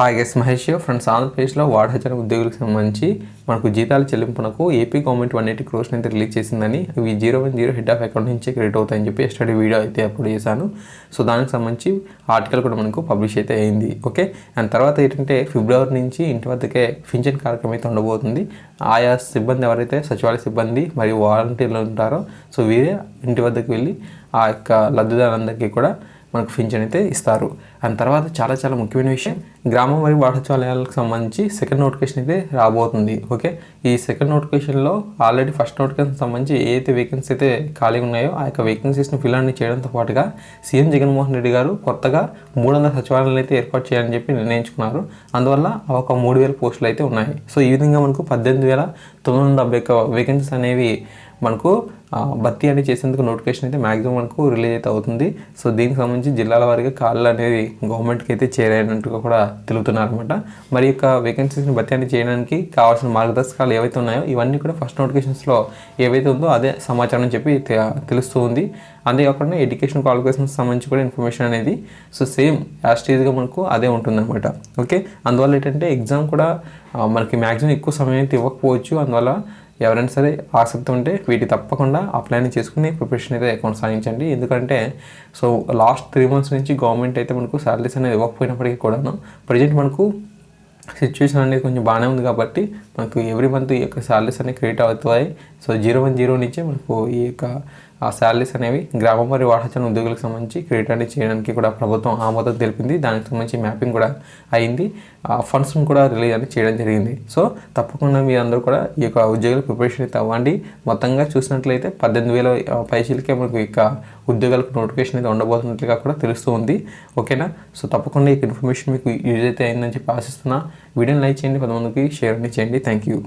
Hi S Mahesh friends ఆంధ్రప్రదేశ్లో ward ఉద్యోగులకు సంబంధించి మనకు జీతాల చెల్లింపునకు AP government one eighty crores అయితే రిలీజ్ చేసిందని ఇవి zero one zero head of account నుంచి క్రెడిట్ అవుతాయని చెప్పి స్టడీ వీడియో అయితే అప్లోడ్ చేశాను. సో దానికి సంబంధించి ఆర్టికల్ కూడా మనకు పబ్లిష్ అయితే అయింది. ఓకే అండ్ తర్వాత ఏంటంటే ఫిబ్రవరి నుంచి ఇంటి వద్దకే పింఛన్ కార్యక్రమం అయితే ఉండబోతుంది. ఆయా సిబ్బంది ఎవరైతే సచివాలయ సిబ్బంది మరియు వాలంటీర్లు ఉంటారో సో వీరే ఇంటి వద్దకు వెళ్ళి ఆ యొక్క లబ్ధిదారులందరికీ కూడా మనకు పింఛన్ అయితే ఇస్తారు. అండ్ తర్వాత చాలా చాలా ముఖ్యమైన విషయం గ్రామం మరియు వాటచాలయాలకు సంబంధించి సెకండ్ నోటిఫికేషన్ అయితే రాబోతుంది ఓకే? ఈ సెకండ్ నోటిఫికేషన్లో ఆల్రెడీ ఫస్ట్ నోటిఫికేషన్ సంబంధించి ఏదైతే వేకెన్సీ అయితే ఖాళీ ఉన్నాయో ఆ యొక్క వేకెన్సీస్ని ఫిల్ అన్ని చేయడంతో పాటుగా సీఎం జగన్మోహన్ రెడ్డి గారు కొత్తగా మూడు వందల సచివాలయాలు అయితే ఏర్పాటు చేయాలని చెప్పి నిర్ణయించుకున్నారు. అందువల్ల ఒక మూడు వేల పోస్టులు అయితే ఉన్నాయి. సో ఈ విధంగా మనకు పద్దెనిమిది వేల తొమ్మిది వందల డెబ్బై ఒక్క వేకెన్సీస్ అనేవి మనకు భర్తీ అనేది చేసేందుకు నోటిఫికేషన్ అయితే మ్యాక్సిమం మనకు రిలీజ్ అయితే అవుతుంది. సో దీనికి సంబంధించి జిల్లాల వారిగా కాళ్ళు అనేది గవర్నమెంట్కి అయితే చేరైనట్టుగా కూడా తెలుపుతున్నారనమాట మరి యొక్క వేకెన్సీస్ని భర్తీ అనేది చేయడానికి కావాల్సిన మార్గదర్శకాలు ఏవైతే ఉన్నాయో ఇవన్నీ కూడా ఫస్ట్ నోటిఫికేషన్స్లో ఏవైతే ఉందో అదే సమాచారం అని చెప్పి తెలుస్తూ ఉంది. అంతేకాకుండా ఎడ్యుకేషన్ క్వాలిఫికేషన్స్ సంబంధించి కూడా ఇన్ఫర్మేషన్ అనేది సో సేమ్ యాస్టీజ్గా మనకు అదే ఉంటుందన్నమాట. ఓకే అందువల్ల ఏంటంటే ఎగ్జామ్ కూడా మనకి మ్యాక్సిమం ఎక్కువ సమయం అయితే ఇవ్వకపోవచ్చు. అందువల్ల ఎవరైనా సరే ఆసక్తి ఉంటే వీటి తప్పకుండా అప్లైన్ చేసుకుని ప్రిపరేషన్ అయితే కొనసాగించండి. ఎందుకంటే సో లాస్ట్ త్రీ మంత్స్ నుంచి గవర్నమెంట్ అయితే మనకు శాలరీస్ అనేది ఇవ్వకపోయినప్పటికీ కూడాను ప్రజెంట్ మనకు సిచ్యువేషన్ అనేది కొంచెం బాగానే ఉంది కాబట్టి మనకు ఎవ్రీ మంత్ ఈ యొక్క శాలరీస్ అనేవి క్రియేట్ అవుతాయి. సో జీరో వన్ జీరో నుంచే మనకు ఈ యొక్క ఆ శాలరీస్ అనేవి గ్రామం మరియు వాహచన ఉద్యోగులకు సంబంధించి క్రెడిట్ అనేది చేయడానికి కూడా ప్రభుత్వం ఆమోదం తెలిపింది. దానికి సంబంధించి మ్యాపింగ్ కూడా అయింది. ఆ ఫండ్స్ను కూడా రిలీజ్ అనేది చేయడం జరిగింది. సో తప్పకుండా మీ అందరూ కూడా ఈ యొక్క ఉద్యోగుల ప్రిపరేషన్ అయితే అవ్వండి. మొత్తంగా చూసినట్లయితే పద్దెనిమిది వేల పైసలకే మనకు ఈ యొక్క ఉద్యోగాలకు నోటిఫికేషన్ అయితే ఉండబోతున్నట్లుగా కూడా తెలుస్తూ ఉంది. ఓకేనా? సో తప్పకుండా ఈ ఇన్ఫర్మేషన్ మీకు యూజ్ అయితే అయిందని చెప్పి ఆశిస్తున్నా. వీడియోని లైక్ చేయండి కొంతమందికి షేర్ అనేది చేయండి. Thank you.